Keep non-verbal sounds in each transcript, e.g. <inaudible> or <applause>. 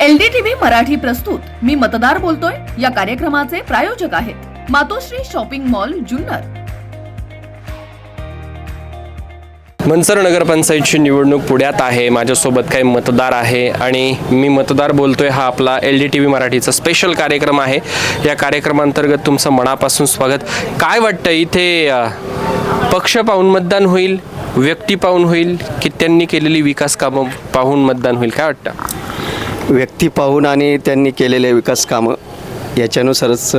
LDTV Marathi प्रस्तुत. मी मतदार बोलतोय. या कार्यक्रमाचे प्रायोजक आहेत मातोश्री शॉपिंग मॉल जुन्नर. मनसर नगरपंचायतची निवडणूक पुण्यात आहे. माझ्यासोबत काही मतदार आहे आणि मी मतदार बोलतोय हा आपला एल डी टी व्ही मराठीचा स्पेशल कार्यक्रम आहे. या कार्यक्रमांतर्गत तुमचं मनापासून स्वागत. काय वाटतं इथे पक्ष पाहून मतदान होईल व्यक्ती पाहून होईल की त्यांनी केलेली विकास कामं पाहून मतदान होईल? काय वाटतं? व्यक्ती पाहून आणि त्यांनी केलेले विकास कामं याच्यानुसारच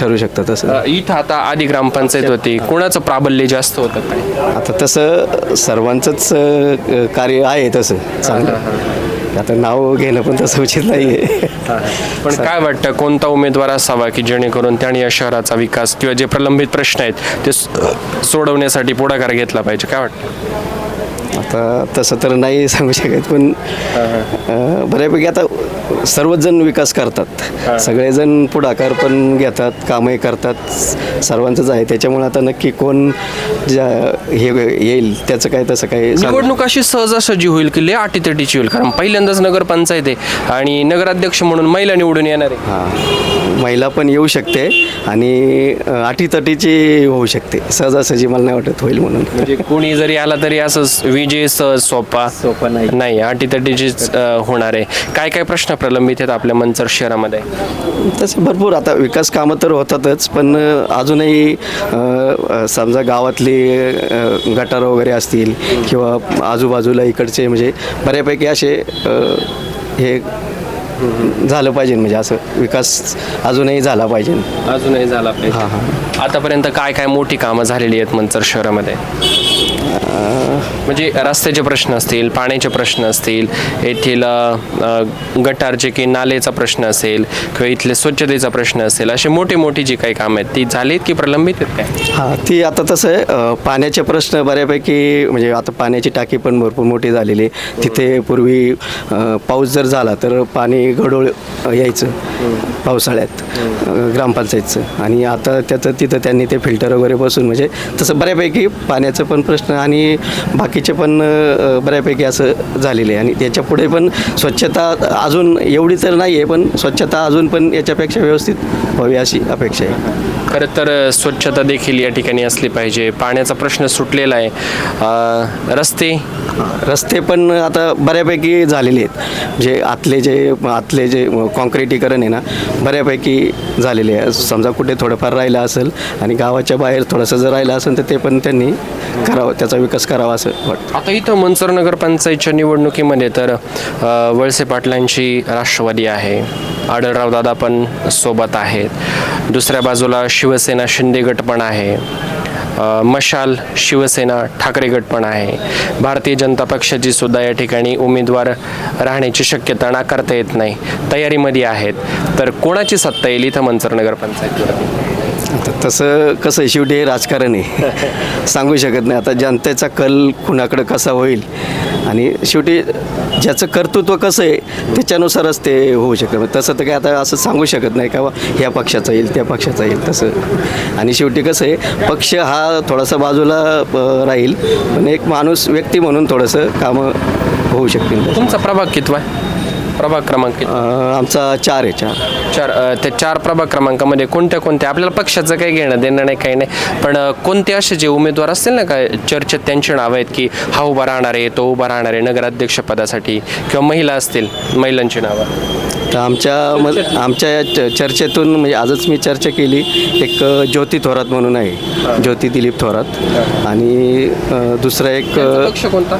ठरू शकतं तसं इथं आता आधी ग्रामपंचायत होती. कोणाचं प्राबल्य जास्त होतं? काय आता तसं सर्वांचंच कार्य आहे तसं चांगलं. आता नाव घेणं पण तसं उचित नाही आहे पण काय वाटतं कोणता उमेदवार असावा की जेणेकरून त्याने या शहराचा विकास किंवा जे प्रलंबित प्रश्न आहेत ते सोडवण्यासाठी पुढाकार घेतला पाहिजे? काय वाटतं? आता तसं तर नाही सांगू शकत पण बऱ्यापैकी आता सर्वच जण विकास करतात. सगळेजण पुढाकार पण घेतात कामही करतात. सर्वांचंच आहे. त्याच्यामुळे आता नक्की कोण ज्या हे येईल त्याचं काय तसं सांगू. निवडणूक अशी सहजासहजी होईल की लय अटीतटीची होईल? कारण पहिल्यांदाच नगरपंचायत आहे आणि नगराध्यक्ष म्हणून महिला निवडून येणार आहे. हां. महिला पण येऊ शकते आणि अटीतटीची होऊ शकते. सहजासहजी मला नाही वाटत होईल म्हणून. म्हणजे कोणी जरी आला तरी असं विजय सहज सोपा सोपा नाही. नाही अटीतटीचीच होणार आहे. काय काय प्रश्न प्रलंबित आहेत आपल्या मंचर शहरामध्ये? तसे भरपूर. आता विकास कामं तर होतातच पण अ, अजूनही समजा गावातली गटारं वगैरे असतील किंवा आजूबाजूला इकडचे म्हणजे बऱ्यापैकी असे हे झालं पाहिजे म्हणजे असं विकास अजूनही झाला पाहिजे. अजूनही झाला पाहिजे. हां हां. आतापर्यंत काय काय मोठी कामं झालेली आहेत मंचर शहरामध्ये? म्हणजे रस्त्याचे प्रश्न असतील पाण्याचे प्रश्न असतील येथील गटारचे की नालेचा प्रश्न असेल किंवा इथले स्वच्छतेचा प्रश्न असेल असे मोठे मोठी जी काही कामं आहेत ती झालीत की प्रलंबित आहेत काय? हां ती आता तसं आहे. पाण्याचे प्रश्न बऱ्यापैकी म्हणजे आता पाण्याची टाकी पण भरपूर मोठी झालेली आहे. तिथे पूर्वी पाऊस जर झाला तर पाणी गडोळ यायचं पावसाळ्यात ग्रामपंचायतचं. आणि आता त्याचं तिथं त्यांनी ते फिल्टर वगैरे बसून म्हणजे तसं बऱ्यापैकी पाण्याचं पण प्रश्न आणि बाकीचे पण बऱ्यापैकी असं झालेले आहे. आणि त्याच्या पुढे पण स्वच्छता अजून एवढी तर नाही आहे पण स्वच्छता अजून पण याच्यापेक्षा व्यवस्थित व्हावी अशी अपेक्षा आहे. खरं तर स्वच्छता देखील या ठिकाणी असली पाहिजे. पाण्याचा प्रश्न सुटलेला आहे. रस्ते? रस्ते पण आता बऱ्यापैकी झालेले आहेत. म्हणजे आतले जे आतले जे कॉन्क्रिटीकरण आहे ना बऱ्यापैकी झालेले आहे. समजा कुठे थोडंफार राहिलं असेल आणि गावाच्या बाहेर थोडंसं जर राहिलं असेल तर ते पण त्यांनी करावं. त्याचा विकास करावा असं वाटतं. आता इथं मनसर नगरपंचायतच्या निवडणुकीमध्ये तर वळसे पाटलांची राष्ट्रवादी आहे. आढळराव दादा पण सोबत आहेत. दुसऱ्या बाजूला शिवसेना शिंदे गट पण आहे. मशाल शिवसेना ठाकरे गट पण आहे. भारतीय जनता पक्षाची सुद्धा या ठिकाणी उमेदवार राहण्याची शक्यता नाकारता येत नाही. तयारीमध्ये आहेत. तर कोणाची सत्ता येईल इथं मनसर नगरपंचायतीवरती? तसं कसं आहे शेवटी हे राजकारण आहे. <laughs> सांगू शकत नाही. आता जनतेचा कल कुणाकडं कसा होईल? आणि शेवटी ज्याचं कर्तृत्व कसं आहे त्याच्यानुसारच ते होऊ शकतं. तसं तर काय आता असं सांगू शकत नाही का ह्या पक्षाचा येईल त्या पक्षाचा येईल तसं. आणि शेवटी कसं आहे पक्ष हा थोडासा बाजूला राहील. पण एक माणूस व्यक्ती म्हणून थोडंसं कामं होऊ शकतील. तुमचा प्रभाग कितवा आहे? प्रभाग क्रमांक आमचा चार आहे चार. चार त्या चार प्रभाग क्रमांकामध्ये कोणत्या कोणत्या आपल्याला पक्षाचं काही घेणं देणं नाही काही नाही. पण कोणते असे जे उमेदवार असतील ना काय चर्चेत त्यांची नावं आहेत की हा उभा राहणार आहे तो उभा राहणार आहे नगराध्यक्षपदासाठी किंवा महिला असतील महिलांची नावं. तर आमच्या म आमच्या या चर्चेतून म्हणजे आजच मी चर्चा केली एक ज्योती थोरात म्हणून आहे. ज्योती दिलीप थोरात. आणि दुसरा एक पक्ष कोणता?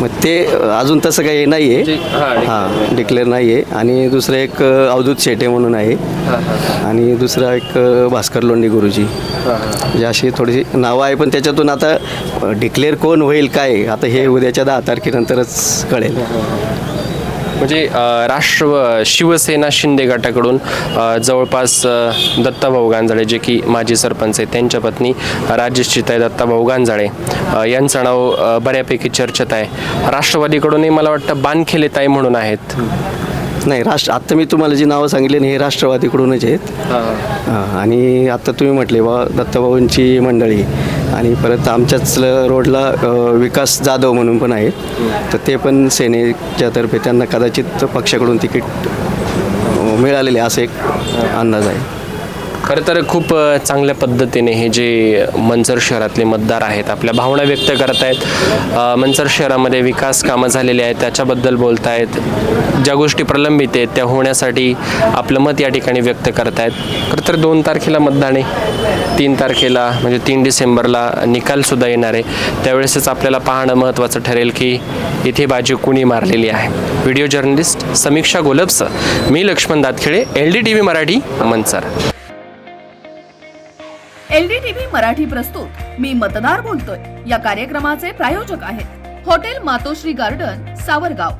मग ते अजून तसं काही नाही आहे हां. हां डिक्लेअर नाही आहे आणि दुसरं एक अवधूत शेटे म्हणून आहे. आणि दुसरा एक भास्कर लोंढे गुरुजी. म्हणजे अशी थोडीशी नावं आहे पण त्याच्यातून आता डिक्लेअर कोण होईल काय आता हे उद्याच्या दहा तारखेनंतरच कळेल. म्हणजे राष्ट्र शिवसेना शिंदे गटाकडून जवळपास दत्ताभाऊ गांजाळे जे की माजी सरपंच आहेत त्यांच्या पत्नी राजेशचिताई दत्ताभाऊ गांजाळे यांचं नाव बऱ्यापैकी चर्चेत आहे. राष्ट्रवादीकडूनही मला वाटतं बानखेले ताई म्हणून आहेत. नाही राष्ट्र आत्ता मी तुम्हाला जी नावं सांगितली ना हे राष्ट्रवादीकडूनच आहेत. हां. आणि आता तुम्ही म्हटले बा दत्तभाऊंची मंडळी आणि परत आमच्याच रोडला विकास जाधव म्हणून पण आहेत. तर ते पण सेनेच्या तर्फे त्यांना कदाचित पक्षाकडून तिकीट मिळालेले असं एक अंदाज आहे. खरं तर खूप चांगल्या पद्धतीने हे जे मंचर शहरातले मतदार आहेत आपल्या भावना व्यक्त करत आहेत मंचर शहरामध्ये विकास कामं झालेली आहेत त्याच्याबद्दल बोलत आहेत ज्या गोष्टी प्रलंबित आहेत त्या होण्यासाठी आपलं मत या ठिकाणी व्यक्त करत आहेत खरं तर दोन तारखेला मतदान आहे. तीन तारखेला म्हणजे तीन डिसेंबरला निकालसुद्धा येणार आहे. त्यावेळेसच आपल्याला पाहणं महत्त्वाचं ठरेल की इथे बाजी कुणी मारलेली आहे. व्हिडिओ जर्नलिस्ट समीक्षा गोलपसं. मी Laxman Datkhede L D T V Marathi Manchar. LDTV Marathi प्रस्तुत. मी मतदार बोलतोय. या कार्यक्रमाचे प्रायोजक आहेत. Hotel Matoshri garden Savargaon.